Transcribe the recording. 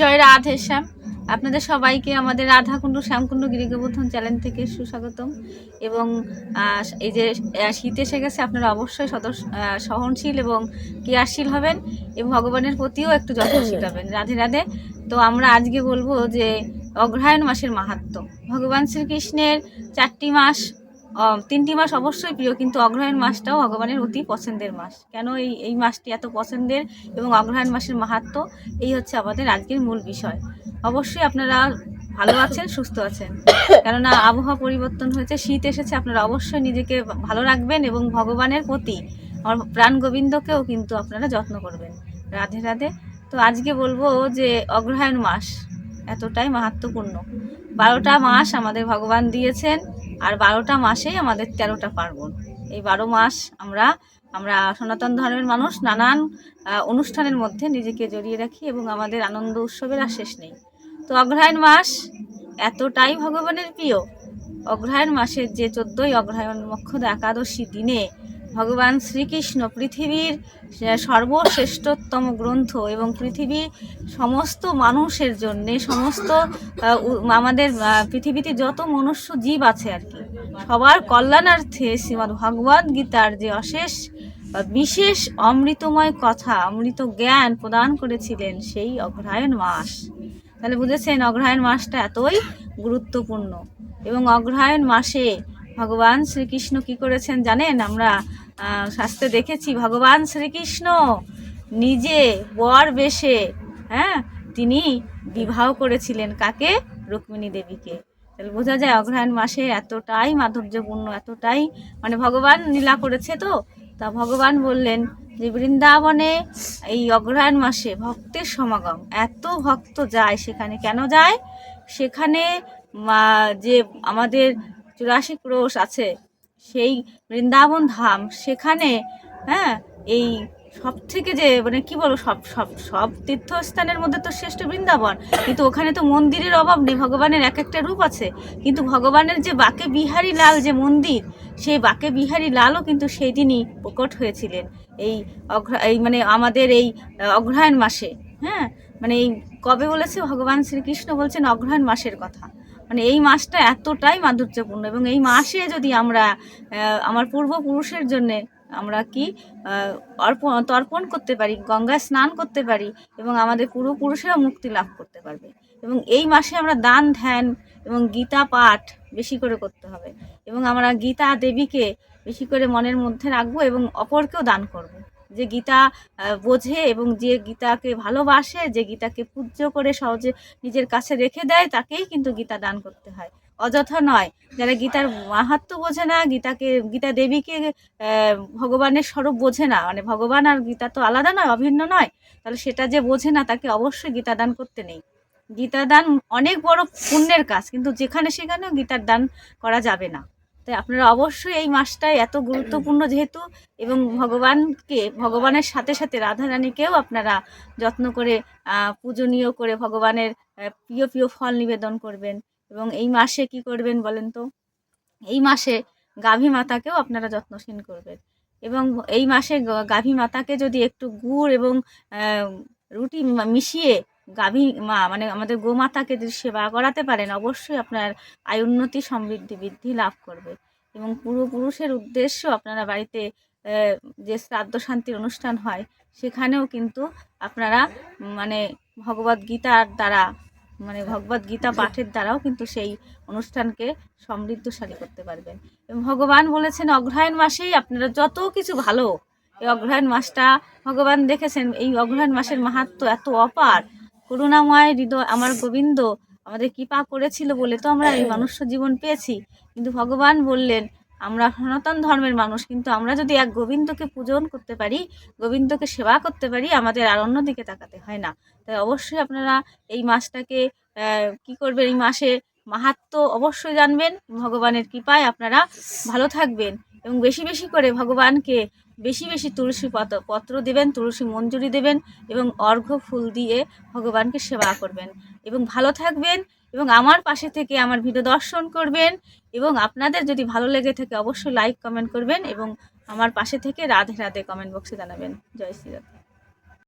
জয় রাধে শ্যাম। আপনাদের সবাইকে আমাদের রাধাকুণ্ড শ্যামকুণ্ড গিরিগোবর্ধন চ্যানেল থেকে সুস্বাগতম। এবং এই যে শীত এসে গেছে আপনারা অবশ্যই আহ, সহনশীল এবং ক্রিয়াশীল হবেন এবং ভগবানের প্রতিও একটু যত্নশীল হবেন। রাধে রাধে। তো আমরা আজকে বলব যে অগ্রহায়ণ মাসের মাহাত্ম্য ভগবান শ্রীকৃষ্ণের চারটি মাস তিনটি মাস অবশ্যই প্রিয়, কিন্তু অগ্রহায়ণ মাসটাও ভগবানের অতি পছন্দের মাস। কেন এই এই মাসটি এত পছন্দের এবং অগ্রহায়ণ মাসের মাহাত্ম্য এই হচ্ছে আমাদের আজকের মূল বিষয়। অবশ্যই আপনারা ভালো আছেন, সুস্থ আছেন। কেননা আবহাওয়া পরিবর্তন হয়েছে, শীত এসেছে, আপনারা অবশ্যই নিজেকে ভালো রাখবেন এবং ভগবানের প্রতি আমার প্রাণ গোবিন্দকেও কিন্তু আপনারা যত্ন করবেন। রাধে রাধে। তো আজকে বলব যে অগ্রহায়ণ মাস এতটাই মাহাত্ম্যপূর্ণ বারোটা মাস আমাদের ভগবান দিয়েছেন। আর বারোটা মাসেই আমাদের তেরোটা পার্বণ। এই বারো মাস আমরা আমরা সনাতন ধর্মের মানুষ, নানান অনুষ্ঠানের মধ্যে নিজেকে জড়িয়ে রাখি এবং আমাদের আনন্দ উৎসবের আর শেষ নেই। তো অগ্রহায়ণ মাস এতটাই ভগবানের প্রিয়। অগ্রহায়ণ মাসের যে চোদ্দই অগ্রহায়ণ মক্ষদ একাদশী দিনে ভগবান শ্রীকৃষ্ণ পৃথিবীর সর্বশ্রেষ্ঠতম গ্রন্থ এবং পৃথিবীর সমস্ত মানুষের জন্যে, সমস্ত আমাদের পৃথিবীতে যত মনুষ্য জীব আছে আর কি, সবার কল্যাণার্থে শ্রীমদ্ ভগবদ গীতার যে অশেষ বিশেষ অমৃতময় কথা, অমৃত জ্ঞান প্রদান করেছিলেন সেই অগ্রহায়ণ মাস। তাহলে বুঝেছেন, অগ্রহায়ণ মাসটা এতই গুরুত্বপূর্ণ। এবং অগ্রহায়ণ মাসে ভগবান শ্রীকৃষ্ণ কি করেছেন জানেন? আমরা শাস্ত্রে দেখেছি, ভগবান শ্রীকৃষ্ণ নিজে বর বেশে হ্যাঁ তিনি বিবাহ করেছিলেন কাকে? রুক্মিণী দেবীকে। তাহলে বোঝা যায় অগ্রহায়ণ মাসে এতটাই মাধুর্যপূর্ণ, এতটাই মানে ভগবান লীলা করেছে তো। তা ভগবান বললেন যে বৃন্দাবনে এই অগ্রহায়ণ মাসে ভক্তের সমাগম, এত ভক্ত যায়, সেখানে কেন যায়? সেখানে যে আমাদের চুরাশি ক্রোশ আছে। সেই বৃন্দাবন ধাম, সেখানে হ্যাঁ এই সব থেকে যে মানে কি বলব, সব সব সব তীর্থস্থানের মধ্যে তো শ্রেষ্ঠ বৃন্দাবন। কিন্তু ওখানে তো মন্দিরের অভাব নেই, ভগবানের এক একটা রূপ আছে। কিন্তু ভগবানের যে বাকে বিহারী লাল যে মন্দির, সেই বাকে বিহারী লালও কিন্তু সেই দিনই প্রকট হয়েছিলেন। এই অগ্র এই মানে আমাদের এই অগ্রহায়ণ মাসে হ্যাঁ? মানে এই কবে বলেছে? ভগবান শ্রীকৃষ্ণ বলছেন অগ্রহায়ণ মাসের কথা। মানে এই মাসটা এতটাই মাধুর্যপূর্ণ এবং এই মাসে যদি আমরা আমার পূর্বপুরুষের জন্যে আমরা কি অর্পণ, তর্পণ করতে পারি, গঙ্গায় স্নান করতে পারি এবং আমাদের পূর্বপুরুষেরা মুক্তি লাভ করতে পারবে এবং এই মাসে আমরা দান, ধ্যান এবং গীতা পাঠ বেশি করে করতে হবে এবং আমরা গীতা দেবীকে বেশি করে মনের মধ্যে রাখব এবং অপরকেও দান করব। যে গীতা বোঝে এবং যে গীতাকে ভালোবাসে, যে গীতাকে পূজ্য করে সহজে নিজের কাছে রেখে দেয়, তাকেই কিন্তু গীতা দান করতে হয়। অযথা নয়, যারা গীতার মাহাত্ম বোঝে না, গীতাকে, গীতা দেবীকে ভগবানের স্বরূপ বোঝে না মানে ভগবান আর গীতা তো আলাদা নয়, অভিন্ন নয়, তাহলে সেটা যে বোঝে না, তাকে অবশ্যই গীতা দান করতে নেই। গীতা দান অনেক বড় পুণ্যের কাজ, কিন্তু যেখানে সেখানেও গীতার দান করা যাবে না। তাই আপনারা অবশ্যই এই মাসটাই এত গুরুত্বপূর্ণ যেহেতু এবং ভগবানকে, ভগবানের সাথে সাথে রাধারানীকেও আপনারা যত্ন করে পূজনীয় করে ভগবানের প্রিয় প্রিয় ফল নিবেদন করবেন। এবং এই মাসে কি করবেন বলেন তো? এই মাসে গাভী মাতাকেও আপনারা যত্নশীল করবেন। এবং এই মাসে গাভী মাতাকে যদি একটু গুড় এবং রুটি মিশিয়ে গাভী মা মানে আমাদের গোমাতাকে যদি সেবা করাতে পারেন, অবশ্যই আপনার আয় উন্নতি সমৃদ্ধি বৃদ্ধি লাভ করবে। এবং পূর্বপুরুষের উদ্দেশ্য আপনারা বাড়িতে যে শ্রাদ্ধ শান্তির অনুষ্ঠান হয়, সেখানেও কিন্তু আপনারা মানে ভগবদ গীতার দ্বারা মানে ভগবদ গীতা পাঠের দ্বারাও কিন্তু সেই অনুষ্ঠানকে সমৃদ্ধশালী করতে পারবেন। এবং ভগবান বলেছেন, অগ্রহায়ণ মাসেই আপনারা যত কিছু ভালো, এই অগ্রহায়ণ মাসটা, ভগবান দেখেছেন, এই অগ্রহায়ণ মাসের মাহাত্ম এত অপার। করুণাময় হৃদয় আমার গোবিন্দ আমাদের কৃপা করেছিল বলে তো আমরা এই মানুষ্য জীবন পেয়েছি। কিন্তু ভগবান বললেন, আমরা সনাতন ধর্মের মানুষ, কিন্তু আমরা যদি এক গোবিন্দকে পূজন করতে পারি, গোবিন্দকে সেবা করতে পারি, আমাদের আর অন্য দিকে তাকাতে হয় না। তাই অবশ্যই আপনারা এই মাসটাকে কি করবেন, এই মাসে মাহাত্ম অবশ্যই জানবেন। ভগবানের কৃপায় আপনারা ভালো থাকবেন। এবং বেশি বেশি করে ভগবানকে বেশি বেশি তুলসী পত, পত্র দেবেন, তুলসী মঞ্জুরি দেবেন এবং অর্ঘ্য ফুল দিয়ে ভগবানকে সেবা করবেন। এবং ভালো থাকবেন এবং আমার পাশে থেকে আমার ভিডিও দর্শন করবেন এবং আপনাদের যদি ভালো লেগে থাকে অবশ্যই লাইক কমেন্ট করবেন এবং আমার পাশে থেকে রাধে রাধে কমেন্ট বক্সে জানাবেন। জয় শ্রীরাধে।